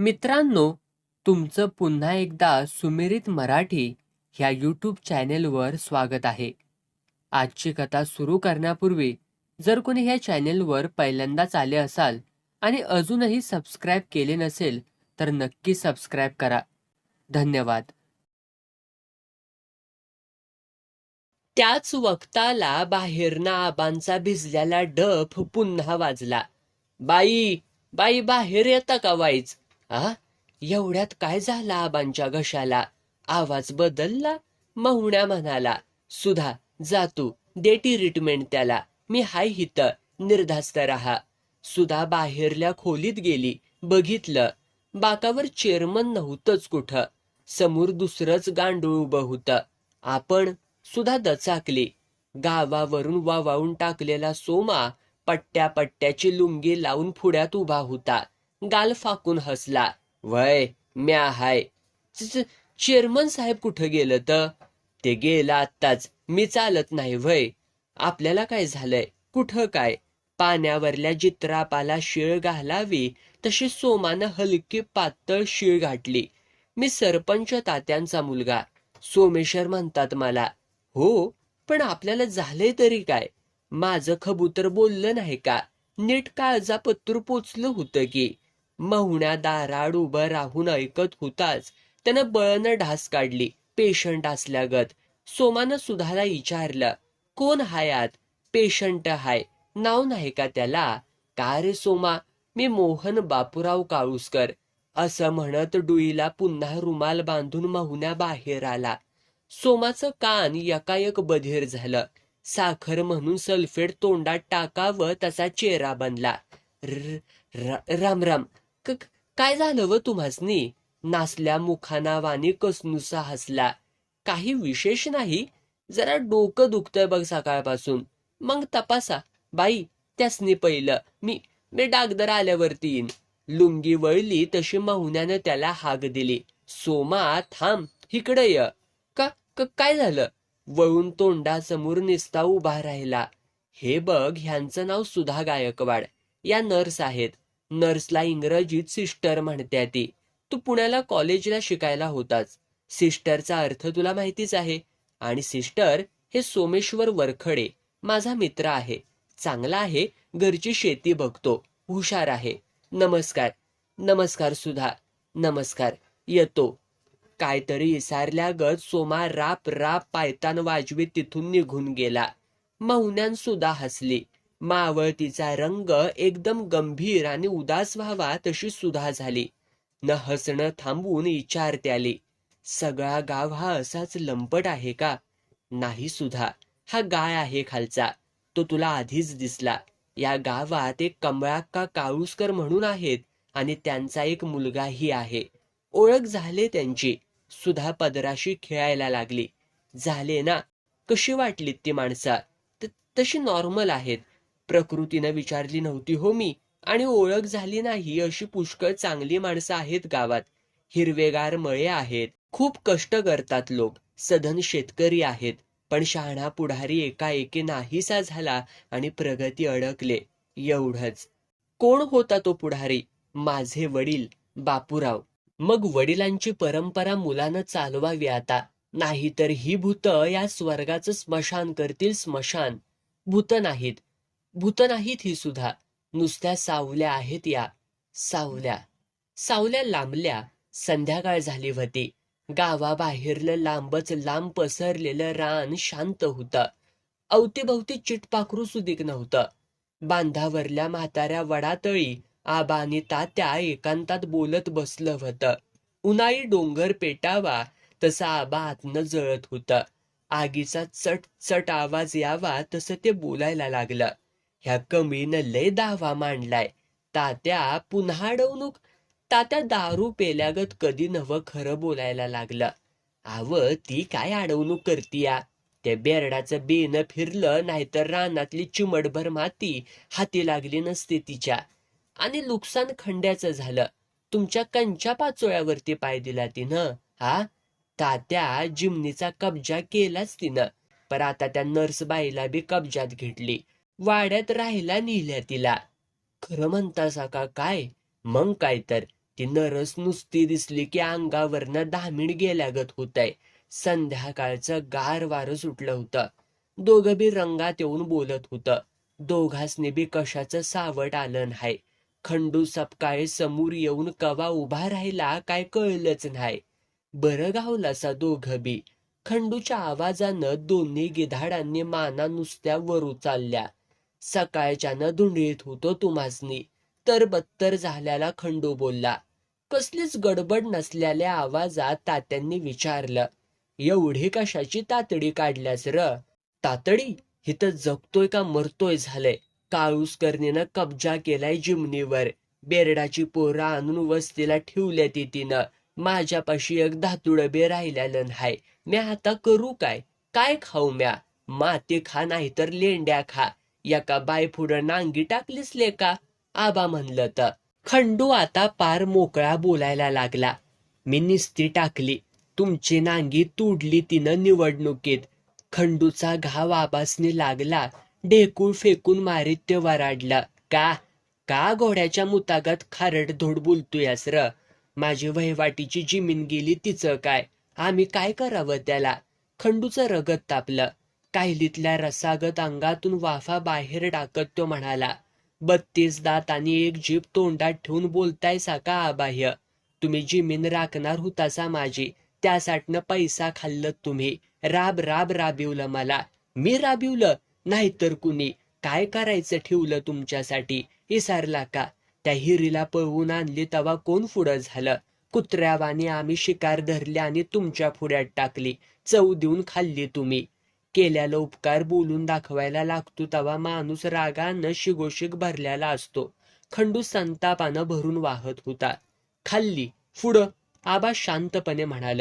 मित्रांनो तुमचं पुन्हा एकदा सुमिरित मराठी ह्या यूट्यूब चॅनेलवर स्वागत आहे. आजची कथा सुरू करण्यापूर्वी जर कोणी ह्या चॅनेलवर पहिल्यांदाच आले असाल आणि अजूनही सबस्क्राईब केले नसेल तर नक्की सबस्क्राईब करा. धन्यवाद. त्याच वक्ताला बाहेरना आबांचा भिजलेला डफ पुन्हा वाजला. बाई बाई बाहेर येता का वाईच? आ? एवढ्यात काय झाला आबांच्या घशाला? आवाज बदलला महुण्या म्हणाला सुधा जातू दे ट्रीटमेंट त्याला मी हाय हित निर्धास्त राहा. सुधा बाहेरल्या खोलीत गेली बघितलं. बाकावर चेअरमन नव्हतंच कुठं. समोर दुसरंच गांडूळ उभं होतं. आपण सुधा दचाकली. गावावरून वावाळून टाकलेला सोमा पट्ट्या पट्ट्याची लुंगी लावून फुड्यात उभा होता. गाल फाकून हसला. वय म्या हाय. चेअरमन साहेब कुठं गेलं तर? ते गेलं आत्ताच. मी चालत नाही वय. आपल्याला काय झालंय? कुठं काय? पाण्यावरल्या जित्रापाला शिळ घालावी. तशी सोमानं हलकी पातळ शिळ घातली मी सरपंच तात्यांचा मुलगा. सोमेश्वर म्हणतात मला. हो? पण आपल्याला झालंय तरी काय? माझं खबूतर बोललं नाही का? नीट काळजा पत्तूर पोचलं होतं की. महुण्या दाराड उभं राहून ऐकत होताच त्यानं बळनं ढास काढली पेशंट असल्यागत. सोमानं सुधाला विचारलं कोण हायात पेशंट हाय. नाव नाही का त्याला? का रे सोमा? मी मोहन बापूराव काळुसकर. असं म्हणत डुईला पुन्हा रुमाल बांधून महुण्या बाहेर आला. सोमाचं कान यकायक बधीर झालं. साखर म्हणून सल्फेट तोंडात टाकावं तसा चेहरा बनला. र- र- राम राम. काय झालं व तुम्हासनी नासल्या मुखानावानी कसनुसा हसला. काही विशेष नाही जरा डोकं दुखतंय बघ सकाळपासून. मग तपासा. बाई त्यासनी पहिलं. मी मी डागदर आल्यावरती येईन. लुंगी वळली तशी महुन्यानं त्याला हाक दिली. सोमा थांब इकडे य. का क- काय झालं? वळून तोंडासमोर निसता उभा राहिला. हे बघ ह्यांचं नाव सुधा गायकवाड. या नर्स आहेत. नर्सला इंग्रजीत सिस्टर म्हणत्या ती. तू पुण्याला कॉलेजला शिकायला होताच सिस्टरचा अर्थ तुला माहितीच आहे. आणि सिस्टर हे सोमेश्वर वरखडे माझा मित्र आहे. चांगला आहे घरची शेती बघतो हुशार आहे. नमस्कार. नमस्कार सुधा. नमस्कार. येतो. काहीतरी इसारल्यागत सोमा राप राप पायतान वाजवीत तिथून निघून गेला. मौन्यान सुद्धा हसली. मावळतीचा रंग एकदम गंभीर आणि उदास व्हावा तशी सुधा झाली. न हसणं थांबवून विचारते आली सगळा गाव हा असाच लंपट आहे का? नाही सुधा हा गाय आहे खालचा तो तुला आधीच दिसला. या गावात एक कमळाक्का काळुसकर म्हणून आहेत आणि त्यांचा एक मुलगाही आहे. ओळख झाले त्यांची. सुधा पदराशी खेळायला लागली. झाले ना कशी वाटलीत ती माणसा? त- तशी नॉर्मल आहेत. प्रकृतीनं विचारली नव्हती हो मी. आणि ओळख झाली नाही अशी पुष्कळ चांगली माणसं आहेत गावात. हिरवेगार मळे आहेत. खूप कष्ट करतात लोक. सधन शेतकरी आहेत. पण शहाणा पुढारी एकाएकी नाहीसा झाला आणि प्रगती अडकले. एवढंच. कोण होता तो पुढारी? माझे वडील. बापूराव. मग वडिलांची परंपरा मुलानं चालवावी आता. नाहीतर ही भूत या स्वर्गाचं स्मशान करतील स्मशान. भूत नाहीत. भूत नाहीत ही सुद्धा. नुसत्या सावल्या आहेत या. सावल्या. सावल्या लांबल्या. संध्याकाळ झाली होती गावाबाहेरलं लांबच लांब पसरलेलं रान शांत होतं. अवतीभवती चिटपाखरू सुदीक नव्हतं. बांधावरल्या म्हाताऱ्या वडातळी आबानी तात्या एकांतात बोलत बसलं होतं उन्हाळी डोंगर पेटावा तसा आबा आतनं जळत होतं. आगीचा चट चट आवाज यावा तसं ते बोलायला लागलं. ह्या कमीनं लय दावा मांडलाय. तात्या पुन्हा अडवणूक तात्या दारू पेल्यागत कधी नवं खरं बोलायला लागलं. आव ती काय अडवणूक करतीया? त्या बेरडाचं बेन फिरलं नाहीतर रानातली चिमटभर माती हाती लागली नसते तिच्या. आणि नुकसान खंड्याचं झालं. तुमच्या कंच्या पाचोळ्यावरती पाय दिला तिनं हा? तात्या जिमनीचा कब्जा केलाच तिनं. पर आता त्या नर्स बाईला बी कब्जात घेतली. वाड्यात राहायला नेल्या तिला. खरं म्हणतासा का काय? मग काय तर. ती नरस नुसती दिसली की अंगावरनं धामीण गेल्यागत होतय. संध्याकाळचं गार वारं सुटलं होतं. दोघं बी रंगात येऊन बोलत होतं. दोघासने बी कशाचं सावट आलं नाही. खंडू सपकाळी समोर येऊन कवा उभा राहिला काय कळलंच नाही. बरं गावलासा दोघं बी. खंडूच्या आवाजानं दोन्ही गिधाडांनी माना नुसत्या वरू चालल्या. सकाळच्यानं धुंडीत होतो तुम्हासनी तर बत्तर झाल्याला खंडू बोलला. कसलीच गडबड नसलेल्या आवाजात तात्यांनी विचारलं एवढी कशाची तातडी काढल्यास र? तातडी? हिथं जगतोय का मरतोय झालंय? काळूसकर्णीनं कब्जा केलाय जिमनीवर. बेरडाची पोरं आणून वस्तीला ठेवल्या ती तिनं. माझ्यापाशी एक धातुड बे राहिल्यालं नाही म्या आता करू काय? काय खाऊ म्या? माती खा नाही तर लेंड्या खा. एका बाय पुढं नांगी टाकलीस लेका आबा म्हणलं तर खंडू आता पार मोकळा बोलायला लागला. मी निस्ती टाकली. तुमची नांगी तुडली तिनं निवडणुकीत. खंडूचा घाव आबासनी लागला. ढेकूळ फेकून मारीत ते वराडलं. का? का घोड्याच्या मुतागात खारट धोड बोलतोयस र? माझी वहिवाटीची जिमीन गेली तिचं काय? आम्ही काय करावं त्याला? खंडूचं रगत तापलं. कायलीतल्या रसागत अंगातून वाफा बाहेर टाकत तो म्हणाला बत्तीस दात आणि एक जीभ तोंडात ठेवून बोलताय का आबाह्य. तुम्ही जिमीन राखणार होतासा माझी. त्यासाठनं पैसा खाल्लत तुम्ही. राब राब राबिवलं मला. मी राबिवलं? नाहीतर कुणी? काय करायचं ठेवलं तुमच्यासाठी? इसारला का? त्या हिरीला पळवून आणली तवा कोण पुढं झालं? कुत्र्यावानी आम्ही शिकार धरली आणि तुमच्या पुढ्यात टाकली. चव देऊन खाल्ली तुम्ही. केल्याला उपकार बोलून दाखवायला लागतो तवा माणूस रागानं शिगोशिक भरलेला असतो. खंडू संतापानं भरून वाहत होता. खाल्ली. पुढं आबा शांतपणे म्हणाल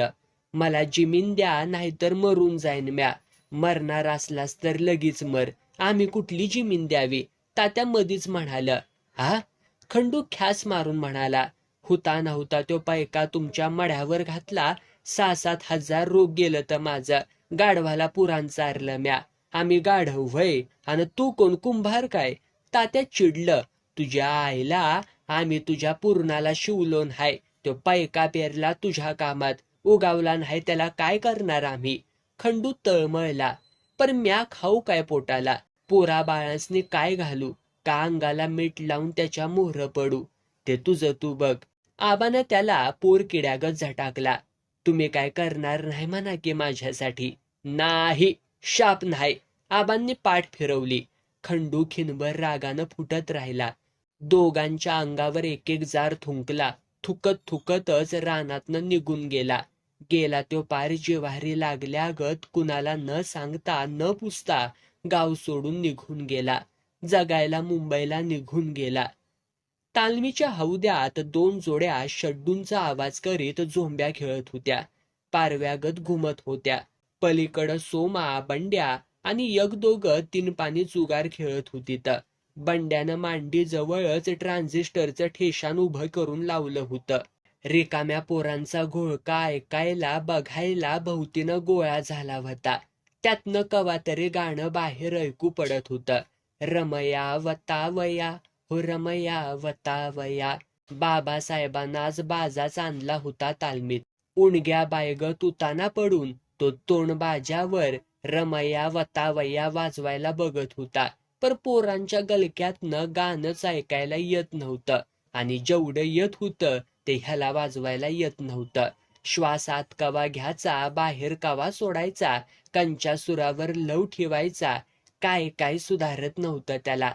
मला जिमीन द्या नाहीतर मरून जाईन म्या. मरणार असलास तर लगेच मर. आम्ही कुठली जिमीन द्यावी? तात्या मधीच म्हणाल हा खंडू ख्यास मारून म्हणाला होता नव्हता तो पैका तुमच्या मढ्यावर घातला. सहा सात हजार रोग गेलं तर माझं. गाढवाला पुराण चारलं म्या. आम्ही गाढव व्हय. आणि तू कोण कुंभार काय? तात्या चिडलं. तुझ्या आईला आम्ही तुझ्या पूर्णाला शिवलोन हाय. तो पैका पेरला तुझ्या कामात. उगावला नाही त्याला काय करणार आम्ही? खंडू तळमळला. पण म्या खाऊ काय पोटाला? पोरा बाळांसनी काय घालू? का अंगाला मीठ लावून त्याच्या मोहर पडू? ते तुझं तू बघ. आबानं त्याला पोर किड्यागत झटाकला. तुम्ही काय करणार नाही म्हणा की माझ्यासाठी? नाही शाप नाही. आबांनी पाठ फिरवली. खंडू खिनभर रागानं फुटत राहिला. दोघांच्या अंगावर एक एक जार थुंकला. थुकत थुकतच रानातनं निघून गेला. गेला तो पार जिव्हारी लागल्यागत कुणाला न सांगता न पुसता गाव सोडून निघून गेला. जगायला मुंबईला निघून गेला. तालमीच्या हौद्यात दोन जोड्या शड्डूंचा आवाज करीत झोंब्या खेळत होत्या. पारव्यागत घुमत होत्या. पलीकडं सोमा बंड्या आणि यग दोघ तीन पाणी जुगार खेळत होतीत बंड्यानं मांडी जवळच ट्रान्झिस्टरचं ठेशान उभं करून लावलं होतं. रिकाम्या पोरांचा घोळका ऐकायला बघायला भोवतीनं गोळा झाला होता. त्यातनं कवा तरी गाणं बाहेर ऐकू पडत होतं. रमया वतावया हो रमया वतावया. बाबासाहेबांना आज बाजाच आणला होता तालमीत. उणग्या बायग तुताना पडून तो तोंडबाज्यावर रमया वतावया वाजवायला बघत होता. पर पोरांच्या गलक्यातनं गाणंच ऐकायला येत नव्हतं आणि जेवढं येत होतं ते ह्याला वाजवायला येत नव्हतं. श्वासात कवा घ्यायचा बाहेर कवा सोडायचा कंच्या सुरावर लव ठेवायचा काय काय सुधारत नव्हतं त्याला.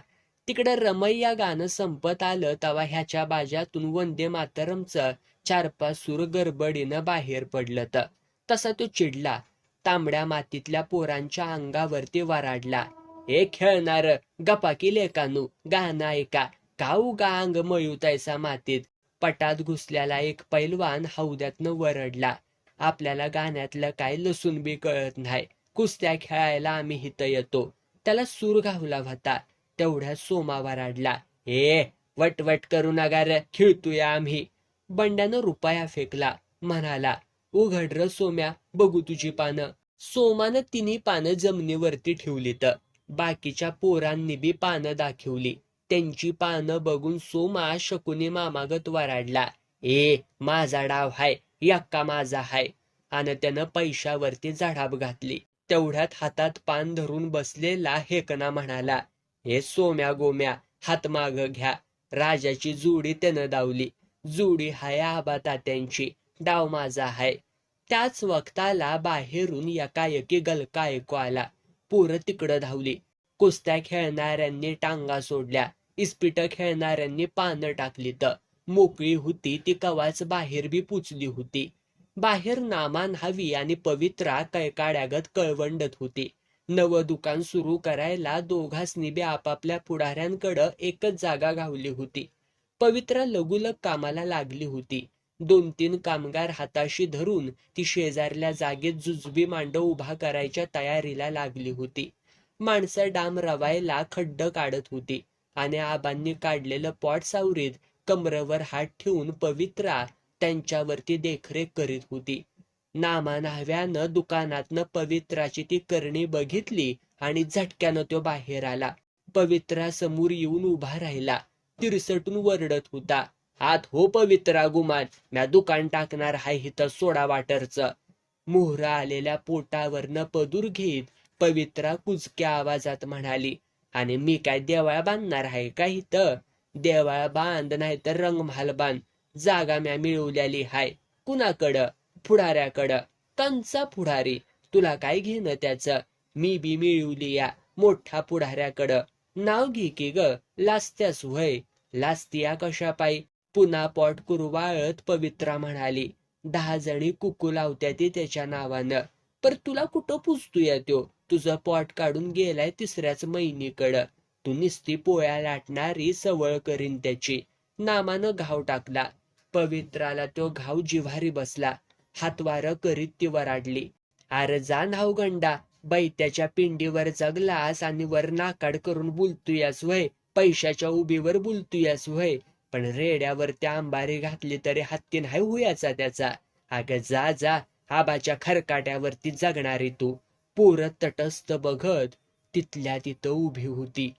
तिकडं रमैया गाणं संपत आलं तवा ह्याच्या बाजातून वंदे मातरमचं चार पाच सूर गडबडीनं बाहेर पडलं तर तसा तो चिडला. तांबड्या मातीतल्या पोरांच्या अंगावरती वराडला. हे खेळणार गपाकी लेकानू गाणं ऐका. का उगा अंग मळूतायसा मातीत? पटात घुसल्याला एक पैलवान हौद्यातनं वरडला. आपल्याला गाण्यातलं काय लसून बी कळत नाही. कुस्त्या खेळायला आम्ही इथं येतो. त्याला सूर घावला होता. तेवढ्या सोमा आडला ए वटवट करू नका रे आम्ही. बंड्यानं रुपया फेकला. म्हणाला उघड र सोम्या बघू तुझी पानं. सोमानं तिन्ही पानं जमिनीवरती ठेवली तर बाकीच्या पोरांनी बी पानं दाखवली. त्यांची पानं बघून सोमा शकुनी मामागत वराडला. ए माझा डाव हाय यक्का माझा हाय. आणि त्यानं पैशावरती झाडाप घातली. तेवढ्यात हातात पान धरून बसलेला हेकना म्हणाला हे सोम्या गोम्या हात माग घ्या. राजाची जुडी त्यानं दावली. जुडी हाय आबा तात्यांची. डाव माझा हाय. त्याच वक्ताला बाहेरून एकाएकी गलका ऐकू आला पोरं तिकडं धावली. कुस्त्या खेळणाऱ्यांनी टांगा सोडल्या. इस्पिट खेळणाऱ्यांनी पानं टाकली तर मोकळी होती ती कवाच बाहेर बी पुचली होती. बाहेर नामान हवी आणि पवित्रा कैकाड्यागत कळवंडत होती. नवं दुकान सुरू करायला दोघांसनी बी आपापल्या पुढाऱ्यांकडं एकच जागा गावली होती. पवित्रा लगुलग कामाला लागली होती. दोन तीन कामगार हाताशी धरून ती शेजारल्या जागेत जुजबी मांड उभा करायच्या तयारीला लागली होती. माणसं डाम रवायला खड्ड काढत होती आणि आबांनी काढलेलं पॉट सावरीत कमरेवर हात ठेवून पवित्रा त्यांच्यावरती देखरेख करीत होती. नामा नामानाव्यानं दुकानातनं पवित्राची ती करणी बघितली आणि झटक्यानं तो बाहेर आला. पवित्रा समोर येऊन उभा राहिला. तिरसटून वरडत होता. आत हो पवित्रा गुमान म्या दुकान टाकणार हाय हिथं सोडा वाटरच. मोहरा आलेल्या पोटावरनं पदूर घेत पवित्रा कुजक्या आवाजात म्हणाली आणि मी काय देवाळा बांधणार आहे का इथं देवाळा बांध नाही तर रंगमहाल बांध. जागा म्या मिळवल्याली हाय. कुणाकडं? पुढाऱ्याकडं. कंचा पुढारी. तुला काय घेणं त्याचं? मी बी मिळवली या मोठ्या पुढाऱ्याकडं. नाव घे की ग लास्त्यास व्हय लास्तिया कशा पायी? पुन्हा पॉट कुरवाळत पवित्रा म्हणाली. दहा जणी कुकू लावत्या ते त्याच्या नावानं. पर तुला कुठं पुजतोय त्यो? तुझं पॉट काढून गेलाय तिसऱ्याच महिनीकडं तू निस्ती पोळ्या लाटणारी सवळ करीन त्याची. नामानं घाव टाकला. पवित्राला तो घाव जिव्हारी बसला. हातवार करीत ती वराडली. अरे जा नाव गंडा बैत्याच्या पिंडीवर जगलास आणि वर नाकाड करून बोलतोयास वय पैशाच्या उभीवर बोलतोयास वय पण रेड्यावर त्या आंबारी घातली तरी हत्ती नाही हुयाचा त्याचा. अगं जा जा आबाच्या खरकाट्यावरती जगणारी तू. पोरं तटस्थ बघत तिथल्या तिथं उभी होती.